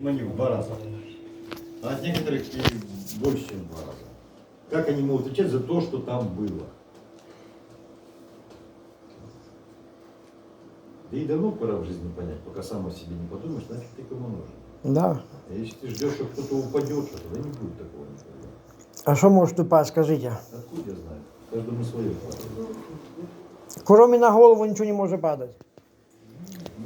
Маню в два раза. А от некоторых и больше, чем в два раза. Как они могут отвечать за то, что там было? Да и давно пора в жизни понять, пока сам о себе не подумаешь, нафиг ты кому нужен. Да. А если ты ждешь, что кто-то упадет, что тогда не будет такого никогда. А що може упасть, скажіть? Откуда я знаю? Каждому свое право. Кроме на голову нічого не може падати.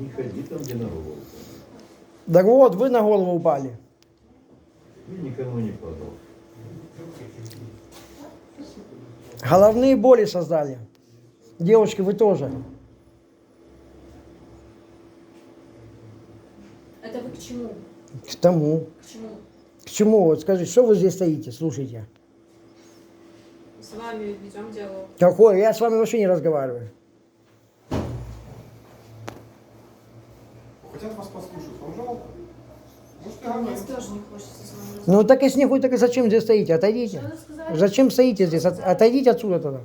Не ходи там, где на голову. Так вот, ви на голову упали. Ты никому не падал. Головные боли создали. Девушки, вы тоже. Это вы к чему? К тому. К чему? К чему? Вот скажите, что вы здесь стоите? Слушайте. С вами ведем диалог. Какой? Я с вами вообще не разговариваю. Хотят вас послушать, вам жалко? Можете Мне говорить. тоже не хочется с вами разговаривать. Ну так и снегу, так и зачем здесь стоите? Отойдите. Зачем стоите здесь? От- Отойдите отсюда тогда.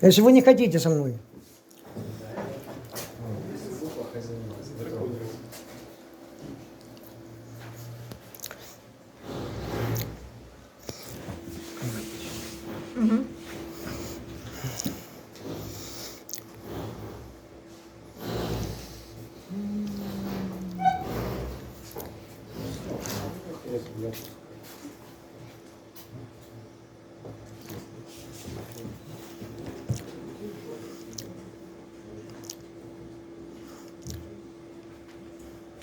Если вы не хотите со мной.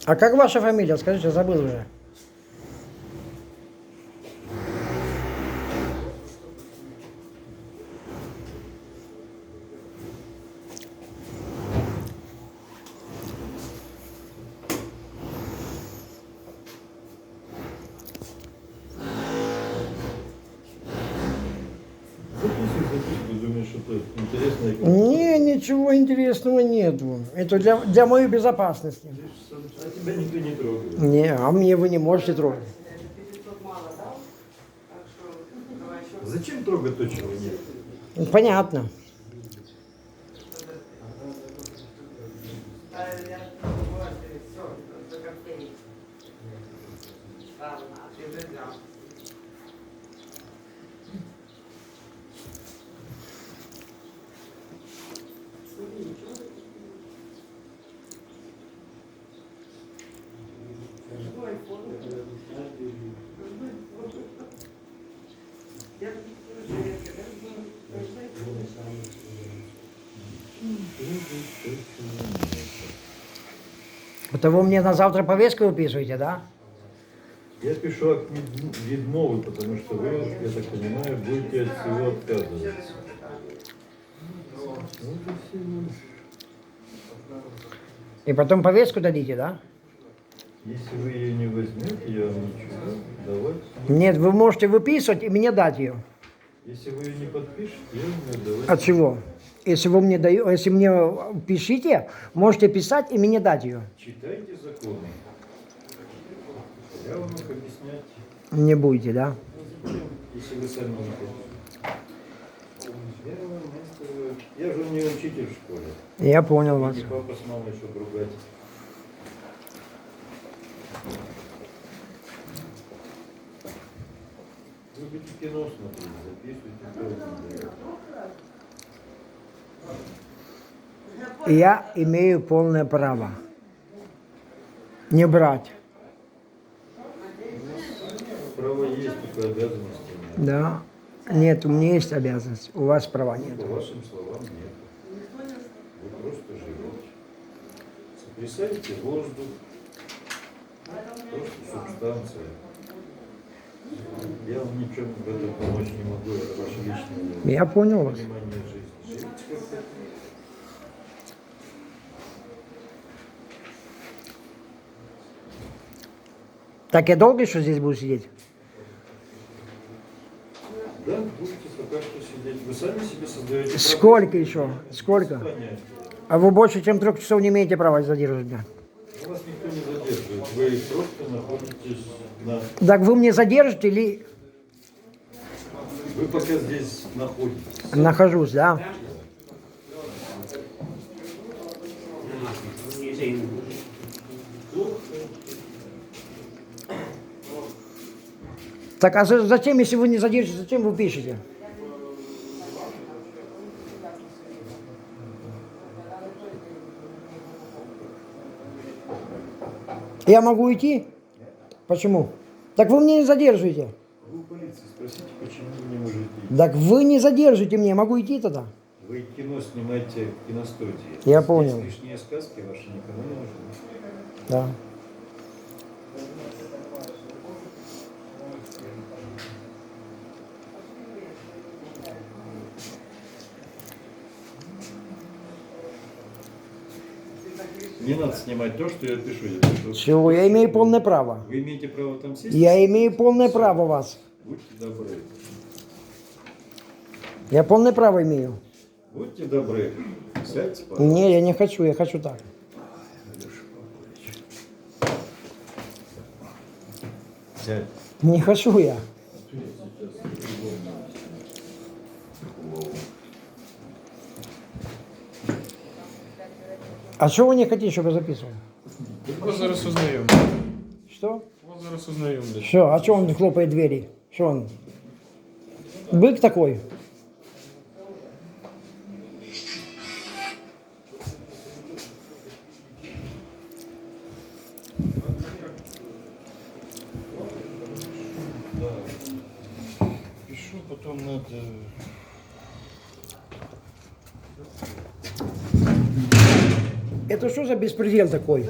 А как ваша фамилия? Скажите, забыл уже. Записывай, ничего интересного нету. Это для, для моей безопасности. А тебя никто не трогает. Не, а мне вы не можете трогать. Зачем трогать то, чего нет? Понятно. Это вы мне на завтра повестку выписываете, да? Я пишу акт від- відмови, потому что вы, я так понимаю, будете от всего отказываться. И потом повестку дадите, да? Если вы ее не возьмете, я вам ничего давать. Нет, вы можете выписывать и мне дать ее. Если вы ее не подпишете, я ее давать. От чего? Если вы мне даете, если мне пишите, можете писать и мне дать ее. Читайте законы. Я вам их объяснять, Не будете, да? если вы сами не хотите. Я же не учитель в школе. Я понял вас. Не папа с мамой, чтобы ругать. Любите кино смотреть, записывайте. да. Я имею полное право не брать. Право есть, только обязанности нет. Да? Нет, у меня есть обязанность, у вас права нет. По вашим словам нет. Вы просто живете. Сотрясаете воздух. Просто субстанция. Я вам ничем в этом помочь не могу, это ваше личное. Я понял вас. понимание жизни. Так я долго еще здесь буду сидеть? Да, будете пока что сидеть. Вы сами себе создаете Сколько еще? Сколько? А вы больше, чем трех часов не имеете права задерживать меня. Вас никто не задерживает. Вы просто находитесь да. Так вы мне задержите или... Вы пока здесь находитесь. Нахожусь, да. Так а зачем, если вы не задержите, зачем вы пишете? Я могу идти? Почему? Так вы мне не задерживаете. Вы у полиции спросите, почему вы не можете идти. Так вы не задержите меня, могу идти тогда? Вы кино снимаете в киностудии. Я Здесь понял. лишние сказки ваши никому не нужны. Да. Не надо снимать то, что я пишу. Я пишу. Чего? Я имею полное право. Вы имеете право там сесть? Я имею полное право вас. Будьте добры. Я полное право имею. Будьте добры. Сядьте, пожалуйста. Не, я не хочу, я хочу так. Сядь. Не хочу я. А что вы не хотите, чтобы я записывал? Вас зараз узнаємо. Что? Вас зараз ознайомлять. Что? А что он хлопает двери? Что он? Бык такой? Пишу, потом надо... Это что за беспредел такой?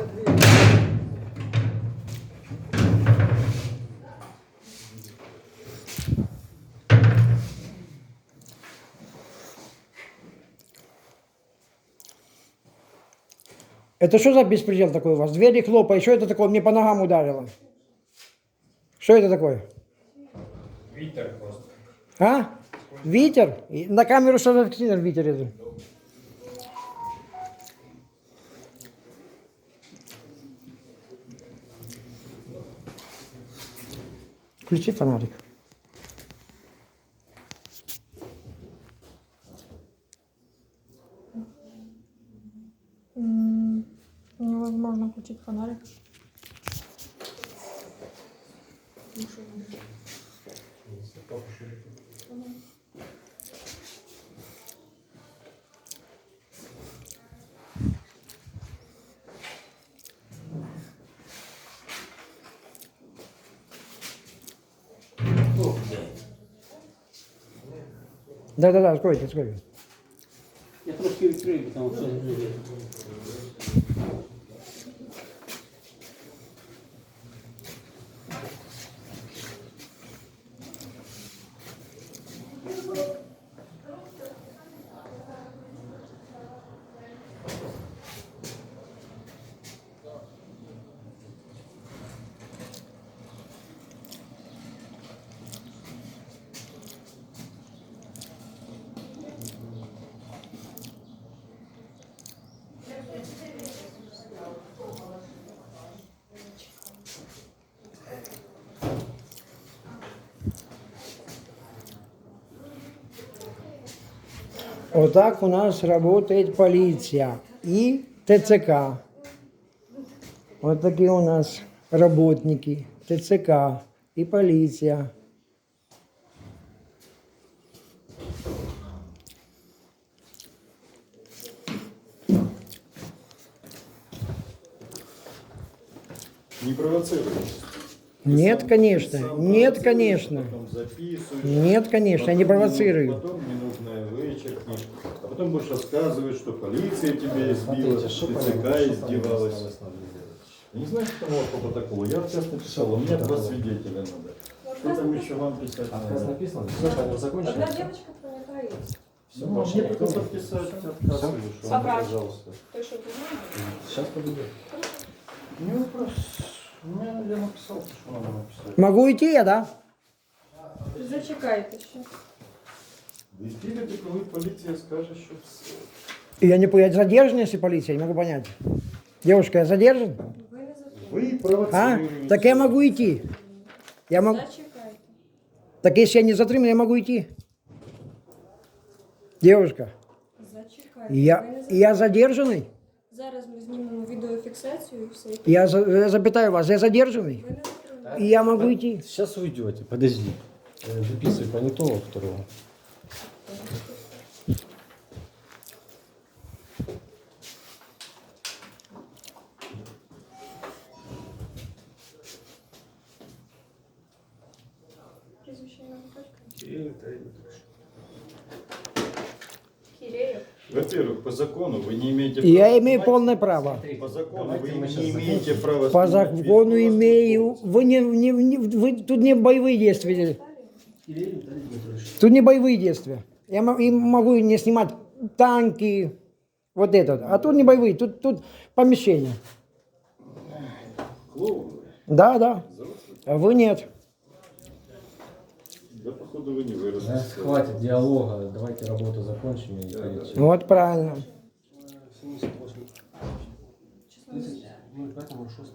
Это что за беспредел такой у вас? Двери хлопают, что это такое? Мне по ногам ударило. Что это такое? Вітер просто. А? Ветер? На камеру что за сильно ветер это? Включи фонарик. Невозможно включить фонарик. Да-да-да, скорите, скорите. Я трошки відкрию, тому що Вот так у нас работает полиция и ТЦК. Вот такие у нас работники ТЦК и полиция. Не провоцируйте. Нет, конечно, нет, конечно. Потом записываешь. Нет, конечно, я не Потом провоцирую. Потом ненужное вычеркнешь. А потом будешь рассказывать, что полиция тебя избила, ТЦК издевалась. Не знаю, что там по протоколу. Я отказ написал, у меня два свидетеля надо. Что там еще вам писать Отказ надо? написано? Все, они закончили? Одна девочка твоя. Все, Ну, никто потом подписать отказ или что? Пожалуйста. Сейчас подойдет. Не вопрос. У меня я написал, что надо написать. Могу идти я, да? Зачекайте ще. Вести ли коли поліція скаже, що все. Я не я задержан, если полиция, не могу понять. Девушка, я задержан? Ви не затримали. Ви А? провоцируєте. Так я могу идти. Я могу... Зачекайте. Так если я не затриман, я могу идти. Девушка, Зачекайте. я, Ви не я затримали. задержанный? Зараз ми знімемо відеофіксацію і все. Я, за- я запитаю вас, я задержанный? Ви не затримали. И я могу идти. Сейчас уйдете, подожди. Э, Выписывай понятого второго. Прізвище ім'я по батькові. Кирил Віталій Петрович. Во-первых, по закону вы не имеете Я права имею снимать. полное право. По закону Давайте вы мы не сейчас имеете права По снимать закону имею. Вы не, не, не- вы, тут не боевые действия. Тут не боевые действия. Я мо- и могу не снимать танки, вот этот. А тут не боевые, тут, тут помещение. Клоун. Да, да. А вы нет. Да, походу, вы не выросли. Знаешь, хватит диалога, давайте работу закончим и пойдете. Вот правильно. 78. 30, 05, 06.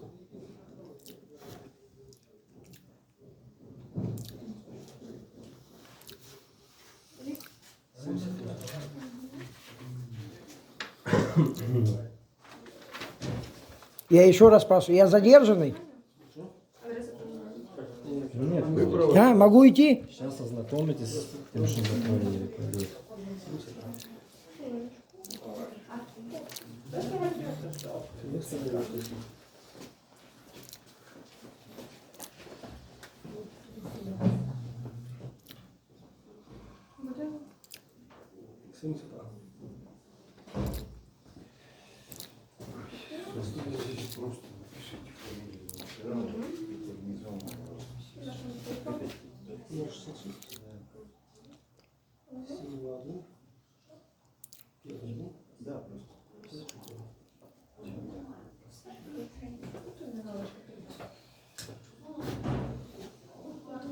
Я еще раз спрашиваю, я задержанный? Нет, А, могу идти? сейчас ознакомитесь с тем, что законе пойдет. Буде 70. Ну, 66. Семь, ладно. Пять, да?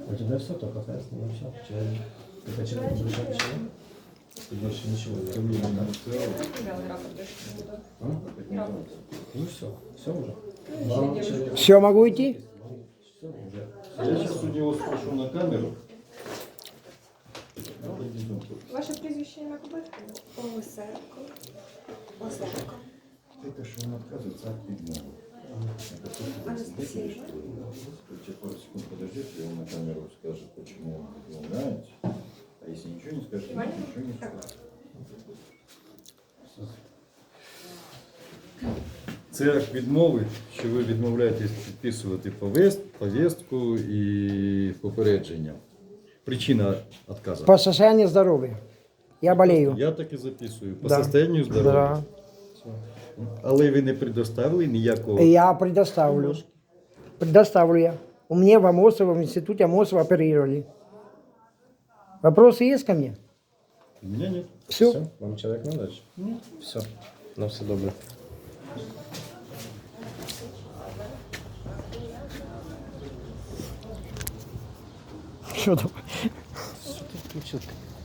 У тебя все только тест, ну все. Человек. Ты хочешь подключать ничего? Ты больше ничего не Відправляли рапорт, де ж буде. Рапорт. Ну все, все уже. Вам человек. Все, могу идти? Все уже. Я сейчас у него спрошу на камеру. Ваше прізвище ім'я по батькові? Олесенко. Олесенко. Это что он отказывается от відмови. Это то, что Анастасия. здесь, что Сейчас пару секунд подождите, и он на камеру скажет, почему он отклоняется. А если ничего не скажет, то ничего не скажет. Це акт відмови, що ви відмовляєтесь підписувати повест, повестку і попередження. Причина відказу. По состоянию здоровья. Я болею. Я так і записую. По Да. состоянию здоров'я. Да. Але ви не предоставили ніякого. Я предоставлю. Предоставлю я. У меня в Амосово, в институте Амосова оперировали. Вопросы есть ко мне? У мене нет. Все. Все? Вам человек на дальше? Нет. Все. На все добре. Что там? Что ты включил?